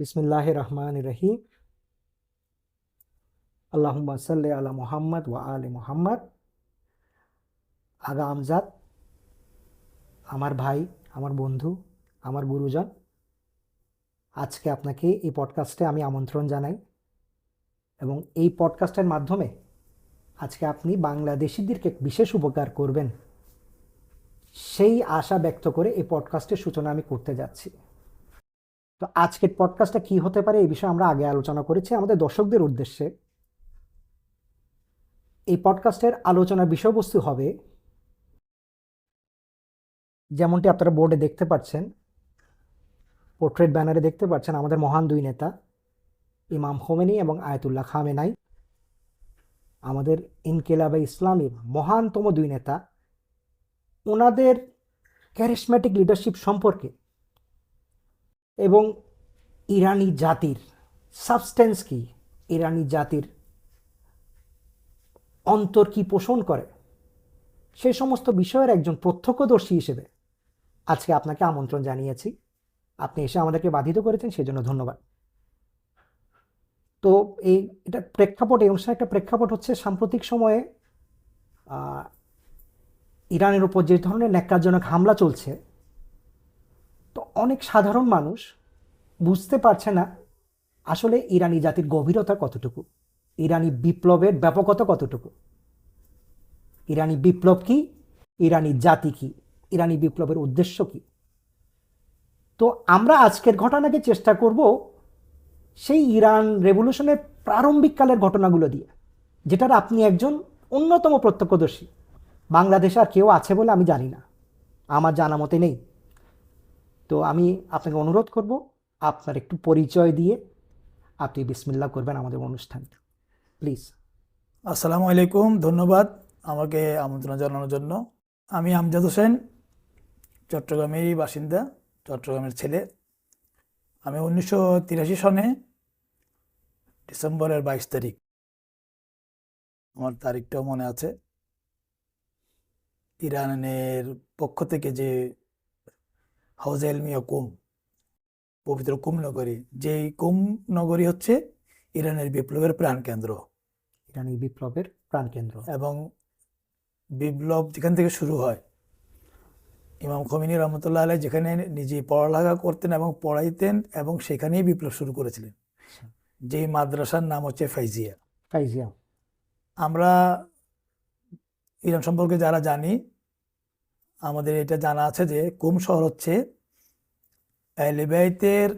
বিসমিল্লাহ রহমান রহিম। আল্লাহুম্মা সাল্লি আলা মোহাম্মদ ওয়া আলি মোহাম্মদ। আগা আমজাদ আমার ভাই, আমার বন্ধু, আমার গুরুজন। আজকে আপনাকে এই পডকাস্টে আমি আমন্ত্রণ জানাই এবং এই পডকাস্টের মাধ্যমে আজকে আপনি বাংলাদেশিদেরকে বিশেষ উপকার করবেন সেই আশা ব্যক্ত করে এই পডকাস্টের সূচনা আমি করতে যাচ্ছি। তো আজকের পডকাস্টটা কি হতে পারে এই বিষয়ে আমরা আগে আলোচনা করেছি আমাদের দর্শকদের উদ্দেশ্যে। এই পডকাস্টের আলোচনার বিষয়বস্তু হবে, যেমনটি আপনারা বোর্ডে দেখতে পাচ্ছেন পোর্ট্রেট ব্যানারে দেখতে পাচ্ছেন আমাদের মহান দুই নেতা, ইমাম হোমেনি এবং আয়তুল্লাহ খামেনাই আমাদের ইনকেলাবে ইসলামীর মহানতম দুই নেতা ওনাদের ক্যারিসম্যাটিক লিডারশিপ সম্পর্কে এবং ইরানি জাতির সাবস্টেন্স কি? ইরানি জাতির অন্তর কি পোষণ করে? সেই সমস্ত বিষয়ের একজন প্রত্যক্ষদর্শী হিসেবে আজকে আপনাকে আমন্ত্রণ জানিয়েছি। আপনি এসে আমাদেরকে বাধিত করেছেন, সেজন্য ধন্যবাদ। তো এই এটা প্রেক্ষাপট, এই অনুষ্ঠানের একটা প্রেক্ষাপট হচ্ছে সাম্প্রতিক সময়ে ইরানের উপর যে ধরনের ন্যাক্কারজনক হামলা চলছে, তো অনেক সাধারণ মানুষ বুঝতে পারছে না আসলে ইরানি জাতির গভীরতা কতটুকু? ইরানি বিপ্লবের ব্যাপকতা কতটুকু? ইরানি বিপ্লব কি? ইরানি জাতি কি? ইরানি বিপ্লবের উদ্দেশ্য কি? তো আমরা আজকের ঘটনাকে চেষ্টা করব সেই ইরান রেভলিউশনের প্রারম্ভিক কালের ঘটনাগুলো দিয়ে, যেটার আপনি একজন অন্যতম প্রত্যক্ষদর্শী। বাংলাদেশে আর কেউ আছে বলে আমি জানি না। আমার জানা মতে নেই। তো আমি আপনাকে অনুরোধ করব আপনার একটু পরিচয় দিয়ে আপনি বিসমিল্লাহ করবেন আমাদের অনুষ্ঠান প্লিজ। আসসালামু আলাইকুম, ধন্যবাদ আমাকে আমন্ত্রণ জানানোর জন্য। আমি আমজাদ হোসেন, চট্টগ্রামেরই বাসিন্দা, চট্টগ্রামের ছেলে। আমি উনিশশো তিরাশি সনে ডিসেম্বরের বাইশ তারিখ। আমার তারিখটাও মনে আছে। ইরানের পক্ষ থেকে যে হাউজ এলমিয়া কুম পবিত্র কুম নগরী যেই কুম নগরী হচ্ছে ইরানের বিপ্লবের প্রাণকেন্দ্র ইরানের বিপ্লবের প্রাণকেন্দ্র এবং বিপ্লব যেখান থেকে শুরু হয় ইমাম খমিনী রহমতুল্লাহ আলাই যেখানে নিজে পড়ালেখা করতেন এবং পড়াইতেন এবং সেখানেই বিপ্লব শুরু করেছিলেন। যেই মাদ্রাসার নাম হচ্ছে ফাইজিয়া। ফাইজিয়া। আমরা ইরান সম্পর্কে যারা জানি আমাদের এটা জানা আছে যে কুম শহর হচ্ছে এলিবাইতের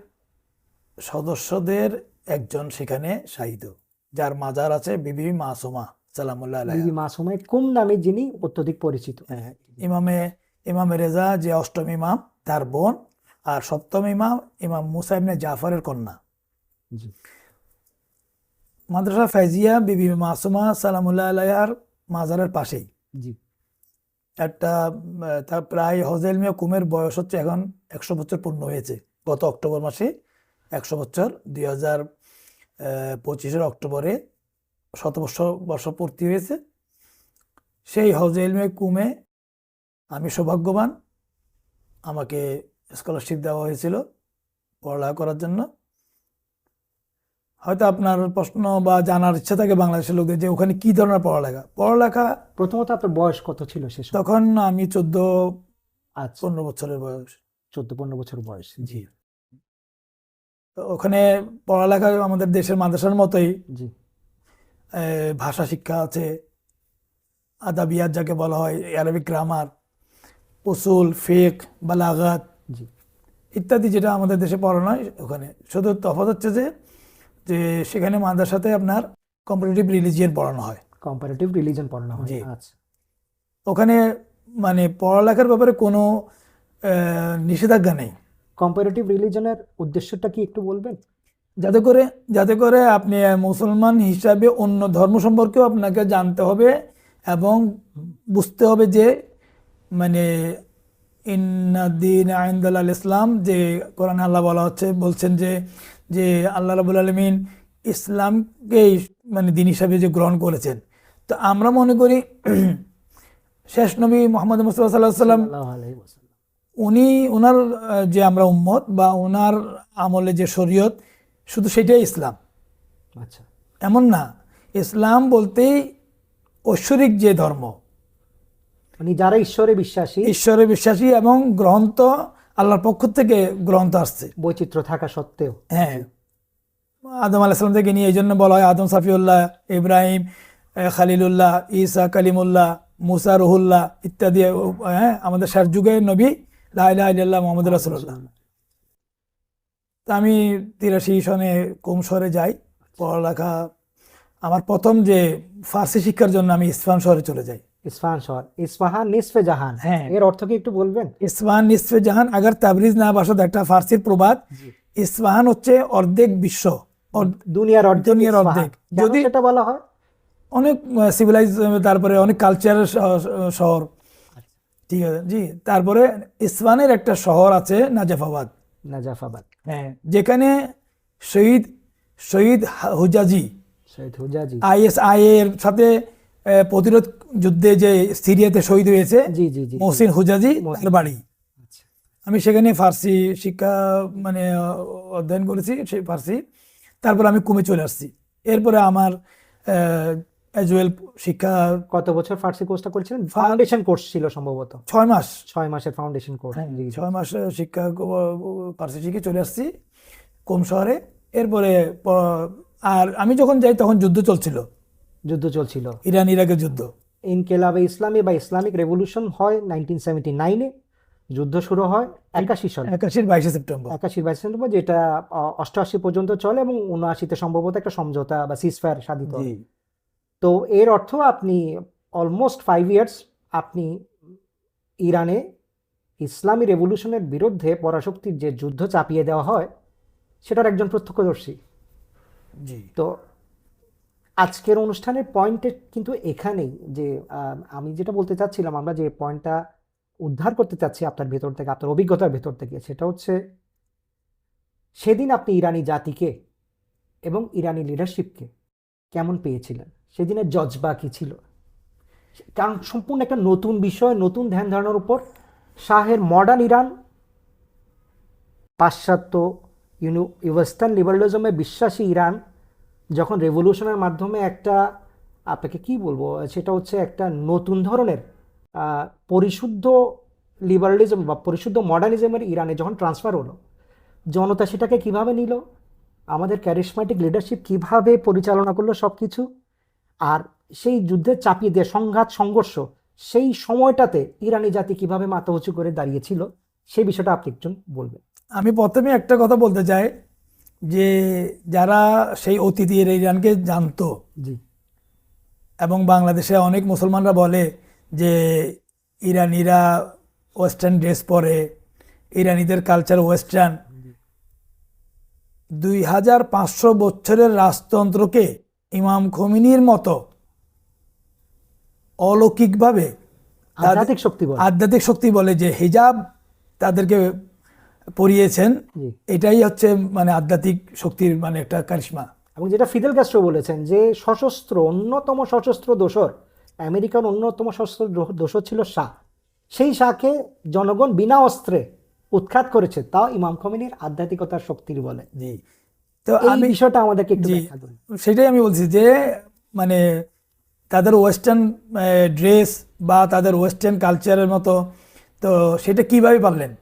সদস্যদের একজন সেখানে শাহিদ যার মাজার আছে বিবি মাসুমা সালামুল্লাহ। বিবি মাসুমাই কুম নামে যিনি অত্যধিক পরিচিত। হ্যাঁ, ইমামে ইমামে রেজা যে অষ্টম ইমাম তার বোন আর সপ্তম ইমাম ইমাম মুসা ইবনে জাফরের কন্যা। জি। মাদ্রাসা ফাইজিয়া বিবি মাসুমা সালামুল্লাহ আলাইহার মাজারের পাশেই। জি। একটা তার প্রায় হজেল মিয়া কুমের বয়স হচ্ছে এখন একশো বছর পূর্ণ হয়েছে। গত অক্টোবর মাসে একশো বছর দুই হাজার পঁচিশের অক্টোবরে শত বর্ষ বর্ষ পূর্তি হয়েছে। সেই হজেল মিয়া কুমে আমি সৌভাগ্যবান, আমাকে স্কলারশিপ দেওয়া হয়েছিল পড়ালেখা করার জন্য। হয়তো আপনার প্রশ্ন বা জানার ইচ্ছা থাকে বাংলাদেশের লোকদের যে ওখানে কি ধরনের পড়ালেখা? পড়ালেখা প্রথমত আপনার বয়স কত ছিল শেষ তখন আমি চোদ্দ আচ্ছা। পনেরো বছরের বয়স। চোদ্দ পনেরো বছর বয়স। জি। তো ওখানে পড়ালেখা আমাদের দেশের মাদ্রাসার মতোই। জি। ভাষা শিক্ষা আছে আদাবিয়াত যাকে বলা হয় অ্যারাবিক গ্রামার উসুল ফেক বালাগাত জি। ইত্যাদি যেটা আমাদের দেশে পড়ানো হয় ওখানে। শুধু তফাৎ হচ্ছে যে যে সেখানে মাদ্রাসাতে আপনার কম্পিটিটিভ রিলিজিয়ান পড়ানো হয়। কম্পারেটিভ রিলিজন পড়ানো হয়। আচ্ছা। ওখানে মানে পড়ালেখার ব্যাপারে কোনো নিষেধাজ্ঞা নেই। কম্পারেটিভ রিলিজনের উদ্দেশ্যটা কি একটু বলবেন? যাতে করে যাতে করে আপনি মুসলমান হিসাবে অন্য ধর্ম সম্পর্কেও আপনাকে জানতে হবে এবং বুঝতে হবে যে মানে ইন্নাদ্দিন আইন্দাল আল ইসলাম যে কোরআন আল্লাহ বলা হচ্ছে বলছেন যে যে আল্লাহ রাবুল আলমিন ইসলামকেই মানে দিন হিসাবে যে গ্রহণ করেছেন। তো আমরা মনে করি শেষ নবী মোহাম্মদ মুস্তফা সাল্লাহ সাল্লাম। উনি ওনার যে আমরা উম্মত বা ওনার আমলে যে শরীয়ত শুধু সেটাই ইসলাম। আচ্ছা। এমন না ইসলাম বলতেই ঐশ্বরিক যে ধর্ম। মানে যারা ঈশ্বরে বিশ্বাসী ঈশ্বরে বিশ্বাসী এবং গ্রন্থ আল্লাহর পক্ষ থেকে গ্রন্থ আসছে। বৈচিত্র্য থাকা সত্ত্বেও। হ্যাঁ। আদম আলাইসালাম থেকে নিয়ে এই জন্য বলা হয় আদম সাফিউল্লাহ ইব্রাহিম খালিলুল্লাহ ঈসা কালিমুল্লাহ মুসা রহুল্লাহ ইত্যাদি হ্যাঁ আমাদের শেষ যুগের নবী লাইল্লাহ মোহাম্মদ রাসুল্লাহ তা আমি তিরাশি সনে কোম শহরে যাই পড়ালেখা আমার প্রথম যে ফার্সি শিক্ষার জন্য আমি ইসফান শহরে চলে যাই। ইস্পাহান শহর ইস্পাহান নিসফে জাহান। হ্যাঁ। এর অর্থ কি একটু বলবেন? ইসফাহান নিসফে জাহান আগার তাবরিজ না বাসদ একটা ফার্সির প্রবাদ। ইসফাহান হচ্ছে অর্ধেক বিশ্ব। দুনিয়ার অর্ধেক দুনিয়ার অর্ধেক। যদি- সেটা বলা হয়? অনেক সিভিলাইজ তারপরে অনেক কালচারের শহর। ঠিক আছে জি। তারপরে ইসফানের একটা শহর আছে নাজাফাবাদ। নাজাফাবাদ। হ্যাঁ যেখানে শহীদ শহীদ হুজাজি। শহীদ হুজাজি। আইএসআই এর সাথে প্রতিরোধ যুদ্ধে যে সিরিয়াতে শহীদ হয়েছে জি জি জি। মহসিন হুজাজি তার বাড়ি। আচ্ছা। আমি সেখানে ফার্সি শিক্ষা মানে অধ্যয়ন করেছি সেই ফার্সি। তারপর আমি কমে চলে আসছি। এরপরে আমার অ্যাজুয়াল শিক্ষা কত বছর ফার্সি কোর্সটা করেছিলেন? ফাউন্ডেশন কোর্স ছিল সম্ভবত। ছয় মাস। ছয় মাসের ফাউন্ডেশন কোর্স হ্যাঁ, জি। ছয় মাস শিক্ষা ফার্সি শিখে চলে আসছি কম শহরে। এরপরে আর আমি যখন যাই তখন যুদ্ধ চলছিল। যুদ্ধ চলছিল। ইরান ইরাকের যুদ্ধ। ইনকেলাবে ইসলামী বা ইসলামিক রেভলিউশন হয় নাইনটিন সেভেন্টি নাইনে। যুদ্ধ শুরু হয় একাশি সালে। একাশির বাইশে সেপ্টেম্বর। একাশির বাইশে সেপ্টেম্বর যেটা অষ্টআশি পর্যন্ত চলে এবং উনআশিতে সম্ভবত একটা সমঝোতা বা সিজফায়ার সাধিত। তো এর অর্থ আপনি অলমোস্ট ফাইভ ইয়ার্স আপনি ইরানে ইসলামী রেভলিউশনের বিরুদ্ধে পরাশক্তির যে যুদ্ধ চাপিয়ে দেওয়া হয় সেটার একজন প্রত্যক্ষদর্শী। জি। তো আজকের অনুষ্ঠানের পয়েন্টে কিন্তু এখানেই যে আমি যেটা বলতে চাচ্ছিলাম, আমরা যে পয়েন্টটা উদ্ধার করতে চাচ্ছি আপনার ভেতর থেকে, আপনার অভিজ্ঞতার ভেতর থেকে, সেটা হচ্ছে সেদিন আপনি ইরানি জাতিকে এবং ইরানি লিডারশিপকে কেমন পেয়েছিলেন? সেদিনের জজবা কি ছিল? কারণ সম্পূর্ণ একটা নতুন বিষয়, নতুন ধ্যান ধারণার উপর শাহের মডার্ন ইরান পাশ্চাত্য ইউনি ওয়েস্টার্ন লিবারালিজমে বিশ্বাসী ইরান যখন রেভলিউশনের মাধ্যমে একটা, আপনাকে কি বলব, সেটা হচ্ছে একটা নতুন ধরনের পরিশুদ্ধ লিবারালিজম বা পরিশুদ্ধ মডার্নিজমের ইরানে যখন ট্রান্সফার হলো, জনতা সেটাকে কীভাবে নিল? আমাদের ক্যারিসমাটিক লিডারশিপ কীভাবে পরিচালনা করল সব কিছু আর সেই যুদ্ধে চাপিয়ে দিয়ে সংঘাত, সংঘর্ষ, সেই সময়টাতে ইরানি জাতি কীভাবে মাথা উঁচু করে দাঁড়িয়েছিল, সেই বিষয়টা আপনি একজন বলবেন। আমি প্রথমে একটা কথা বলতে চাই যে যারা সেই অতীতের ইরানকে জানতো। জি। এবং বাংলাদেশে অনেক মুসলমানরা বলে যে ইরানিরা ওয়েস্টার্ন ড্রেস পরে ইরানিদের কালচার ওয়েস্টার্ন। দুই হাজার পাঁচশো বছরের রাজতন্ত্রকে ইমাম খমিনির মতো অলৌকিকভাবে আধ্যাত্মিক শক্তি বলে। আধ্যাত্মিক শক্তি বলে যে হিজাব তাদেরকে পরিয়েছেন জি। এটাই হচ্ছে মানে আধ্যাত্মিক শক্তির মানে একটা কারিশমা। এবং যেটা ফিদেল ক্যাস্ট্রো বলেছেন যে সশস্ত্র অন্যতম সশস্ত্র দোসর আমেরিকার অন্যতম সশস্ত্র দোষর ছিল শাহ। সেই শাহকে জনগণ বিনা অস্ত্রে উৎখাত করেছে তাও ইমাম খমিনীর আধ্যাত্মিকতার শক্তির বলে। জি। তো আমি বিষয়টা আমাদেরকে একটু সেটাই আমি বলছি যে মানে তাদের ওয়েস্টার্ন ড্রেস বা তাদের ওয়েস্টার্ন কালচারের মতো তো সেটা কীভাবে পারলেন?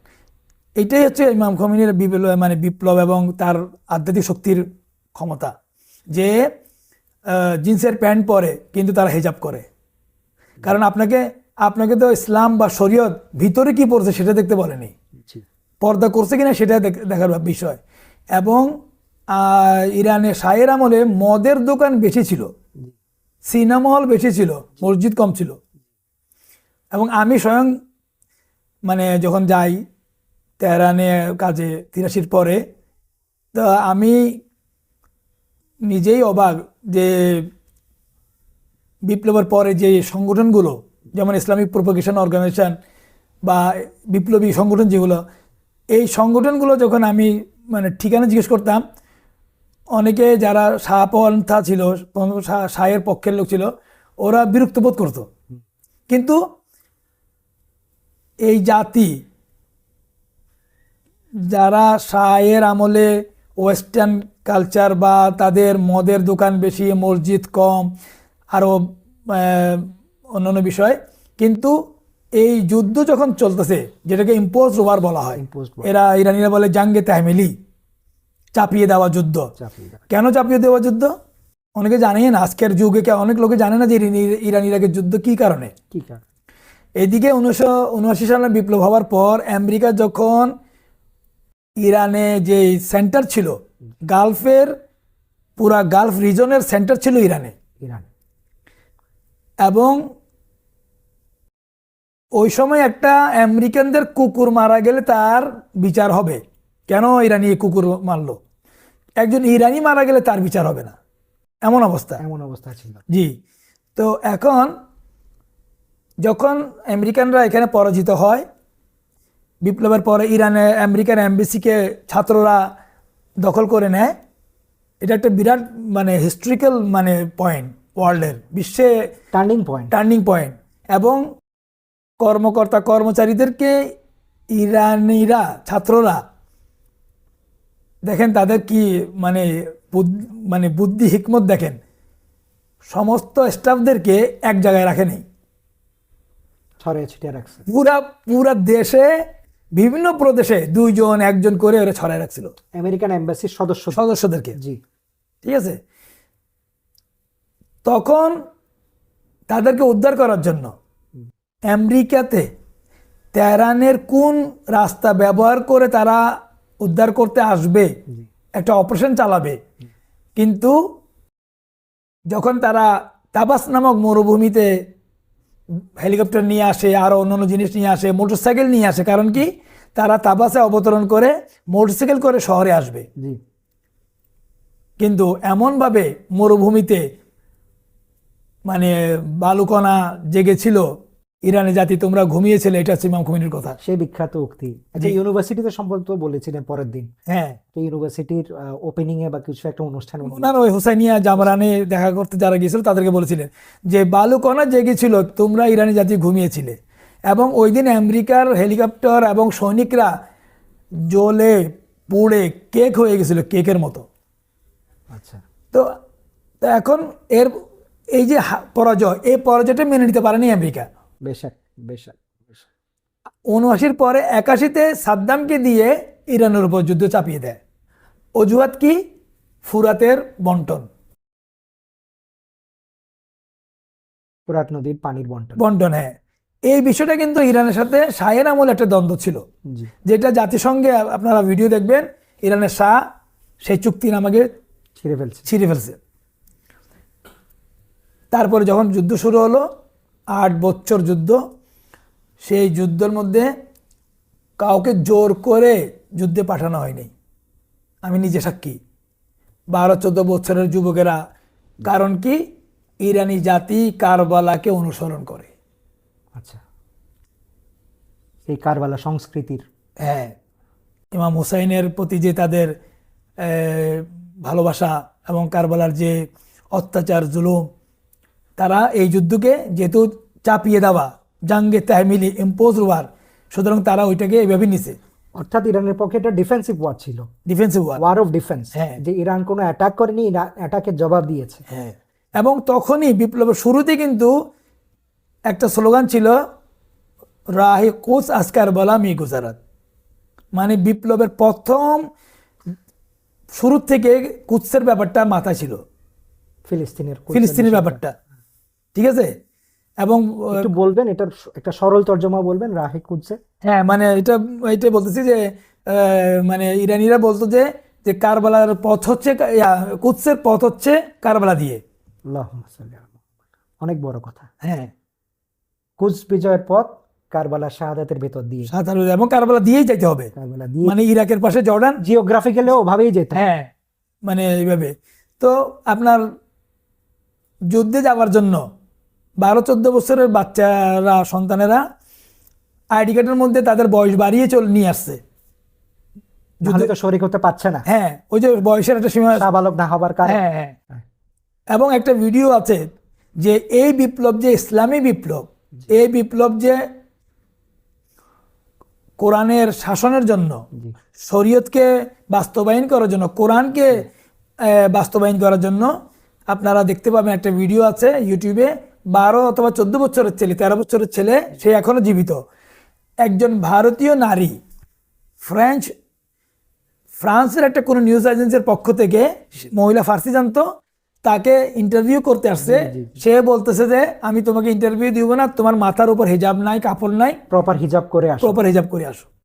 এটাই হচ্ছে ইমাম খমিনের বিপ্লব মানে বিপ্লব এবং তার আধ্যাত্মিক শক্তির ক্ষমতা যে জিন্সের প্যান্ট পরে কিন্তু তারা হেজাব করে। কারণ আপনাকে আপনাকে তো ইসলাম বা শরীয়ত ভিতরে কি পড়ছে সেটা দেখতে বলেনি। পর্দা করছে কিনা সেটা দেখ- দেখার বিষয়। এবং ইরানে শাহের আমলে মদের দোকান বেশি ছিল। সিনেমা হল বেশি ছিল মসজিদ কম ছিল। এবং আমি স্বয়ং মানে যখন যাই তেহরানে কাজে তিরাশির পরে। তো আমি নিজেই অবাক যে বিপ্লবের পরে যে সংগঠনগুলো যেমন ইসলামিক প্রোপাগেশন অর্গানাইজেশন বা বিপ্লবী সংগঠন যেগুলো এই সংগঠনগুলো যখন আমি মানে ঠিকানা জিজ্ঞেস করতাম অনেকে যারা শাহপন্থা ছিল শাহ- শাহের পক্ষের লোক ছিল ওরা বিরক্ত বোধ করতো। কিন্তু এই জাতি যারা শাহের আমলে ওয়েস্টার্ন কালচার বা তাদের মদের দোকান বেশি মসজিদ কম আরও অন্যান্য বিষয়। কিন্তু এই যুদ্ধ যখন চলতেছে যেটাকে ইম্পোজ ওয়ার বলা হয় এরা ইরানিরা বলে জাঙ্গে তাহমিলি চাপিয়ে দেওয়া যুদ্ধ। কেন চাপিয়ে দেওয়া যুদ্ধ? অনেকে জানেই না আজকের যুগে কে- অনেক লোকে জানে না যে ইরানি- ইরান ইরাকের যুদ্ধ কি কারণে। এদিকে উনিশশো উনআশি সালে বিপ্লব হওয়ার পর আমেরিকা যখন ইরানে যে সেন্টার ছিল গালফের পুরা গালফ রিজনের সেন্টার ছিল ইরানে। ইরান। এবং ওই সময় একটা আমেরিকানদের কুকুর মারা গেলে তার বিচার হবে। কেন ইরানি কুকুর মারলো? একজন ইরানি মারা গেলে তার বিচার হবে না। এমন অবস্থা। এমন অবস্থা ছিল। জি। তো এখন যখন আমেরিকানরা এখানে পরাজিত হয় বিপ্লবের পরে ইরানে আমেরিকান এমবিসিকে ছাত্ররা দখল করে নেয়। এটা একটা বিরাট মানে হিস্ট্রিক্যাল মানে পয়েন্ট ওয়ার্ল্ডের বিশ্বে টার্নিং পয়েন্ট টার্নিং পয়েন্ট এবং কর্মকর্তা কর্মচারীদেরকে ইরানিরা ছাত্ররা দেখেন তাদের কি মানে মানে বুদ্ধি হিকমত দেখেন। সমস্ত স্টাফদেরকে এক জায়গায় রাখে নেই। ছড়িয়ে ছিটিয়ে রাখছে। পুরা পুরা দেশে বিভিন্ন প্রদেশে দুইজন একজন করে ওরা ছড়াই রাখছিল। আমেরিকান এম্বাসির সদস্য সদস্যদেরকে। জি। ঠিক আছে? তখন তাদেরকে উদ্ধার করার জন্য আমেরিকাতে তেহরানের কোন রাস্তা ব্যবহার করে তারা উদ্ধার করতে আসবে একটা অপারেশন চালাবে কিন্তু যখন তারা তাবাস নামক মরুভূমিতে হেলিকপ্টার নিয়ে আসে আরও অন্যান্য জিনিস নিয়ে আসে মোটরসাইকেল নিয়ে আসে কারণ কি? তারা তাবাসে অবতরণ করে মোটরসাইকেল করে শহরে আসবে। জি। কিন্তু এমনভাবে মরুভূমিতে মানে বালুকণা জেগেছিল ইরানি জাতি তোমরা ঘুমিয়েছিলে এটা হচ্ছে ইমাম খুমিনের কথা। সেই বিখ্যাত উক্তি। আচ্ছা ইউনিভার্সিটিতে সম্পর্ক বলেছিলেন পরের দিন। হ্যাঁ। এই ইউনিভার্সিটির ওপেনিং এ বা কিছু একটা অনুষ্ঠান না ওই হুসাইনিয়া জামরানে দেখা করতে যারা গিয়েছিল তাদেরকে বলেছিলেন যে বালুকণা জেগেছিল তোমরা ইরানি জাতি ঘুমিয়েছিলে। এবং ওই দিন আমেরিকার হেলিকপ্টার এবং সৈনিকরা জ্বলে পুড়ে কেক হয়ে গেছিল কেকের মতো। আচ্ছা। তো তো এখন এর এই যে পরাজয় এই পরাজয়টা মেনে নিতে পারেনি আমেরিকা। বেশাক বেশাক। উনআশির পরে একাশিতে সাদ্দামকে দিয়ে ইরানের উপর যুদ্ধ চাপিয়ে দেয়। অজুহাত কি? ফুরাতের বন্টন। ফোরাত নদীর পানির বন্টন। বন্টন হ্যাঁ। এই বিষয়টা কিন্তু ইরানের সাথে শাহের আমল একটা দ্বন্দ্ব ছিল। যেটা জাতিসংঘে আপনারা ভিডিও দেখবেন ইরানের শাহ সেই চুক্তিনামাকে ছিঁড়ে ফেলছে। ছিঁড়ে ফেলছে। তারপরে যখন যুদ্ধ শুরু হলো আট বছর যুদ্ধ। সেই যুদ্ধের মধ্যে কাউকে জোর করে যুদ্ধে পাঠানো হয়নি। আমি নিজে সাক্ষী। বারো চোদ্দ বছরের যুবকেরা। কারণ কি? ইরানি জাতি কারবালাকে অনুসরণ করে। আচ্ছা। এই কারবালা সংস্কৃতির। হ্যাঁ। ইমাম হুসাইনের প্রতি যে তাদের ভালোবাসা এবং কারবালার যে অত্যাচার জুলুম তারা এই যুদ্ধকে যেহেতু চাপিয়ে দেওয়া জাঙ্গে তাহমিলি ইম্পোজ ওয়ার সুতরাং তারা ওইটাকে এইভাবে নিছে। অর্থাৎ ইরানের পক্ষে এটা ডিফেন্সিভ ওয়ার ছিল। Defensive war war of defence হ্যাঁ। যে ইরান কোনো অ্যাটাক করেনি অ্যাটাকের জবাব দিয়েছে। হ্যাঁ। এবং তখনই বিপ্লবের শুরুতে কিন্তু একটা স্লোগান ছিল রাহে কোচ আসকার বলা মি গুজারাত। মানে বিপ্লবের প্রথম শুরু থেকে কুৎসের ব্যাপারটা মাথা ছিল। ফিলিস্তিনের ফিলিস্তিনের ব্যাপারটা। ঠিক আছে? এবং একটু বলবেন এটার একটা সরল তর্জমা বলবেন রাহে কুদসে হ্যাঁ মানে এটা এটাই বলতেছি যে মানে ইরানিরা বলতো যে যে কারবালার পথ হচ্ছে কুৎসের পথ হচ্ছে কারবালা দিয়ে। অনেক বড় কথা। হ্যাঁ। কুচ বিজয়ের পথ কারবালা শাহাদাতের ভেতর দিয়ে। সাঁতার এবং কারবালা দিয়েই যাইতে হবে। কারবালা দিয়ে মানে ইরাকের পাশে জর্ডান। জিওগ্রাফিক্যালি ওভাবেই যেতে হ্যাঁ মানে এইভাবে। তো আপনার যুদ্ধে যাওয়ার জন্য বারো চোদ্দ বছরের বাচ্চারা সন্তানেরা আইডি কার্ডের মধ্যে তাদের বয়স বাড়িয়ে চল নিয়ে আসছে। যুদ্ধে তো শরিক হতে পারছে না। হ্যাঁ ওই যে বয়সের একটা সীমা সাবালক না হবার কারণে। হ্যাঁ হ্যাঁ। এবং একটা ভিডিও আছে যে এই বিপ্লব যে ইসলামী বিপ্লব এই বিপ্লব যে কোরআনের শাসনের জন্য শরীয়তকে বাস্তবায়ন করার জন্য কোরআনকে বাস্তবায়ন করার জন্য আপনারা দেখতে পাবেন একটা ভিডিও আছে ইউটিউবে বারো অথবা চোদ্দ বছরের ছেলে তেরো বছরের ছেলে সে এখনও জীবিত। একজন ভারতীয় নারী ফ্রেঞ্চ ফ্রান্সের একটা কোনো নিউজ এজেন্সির পক্ষ থেকে মহিলা ফার্সি জানতো তাকে ইন্টারভিউ করতে আসছে। সে বলতেছে যে আমি তোমাকে ইন্টারভিউ দিব না তোমার মাথার উপর হিজাব নাই কাপড় নাই। প্রপার হিজাব করে আসো। প্রপার হিজাব করে আসো।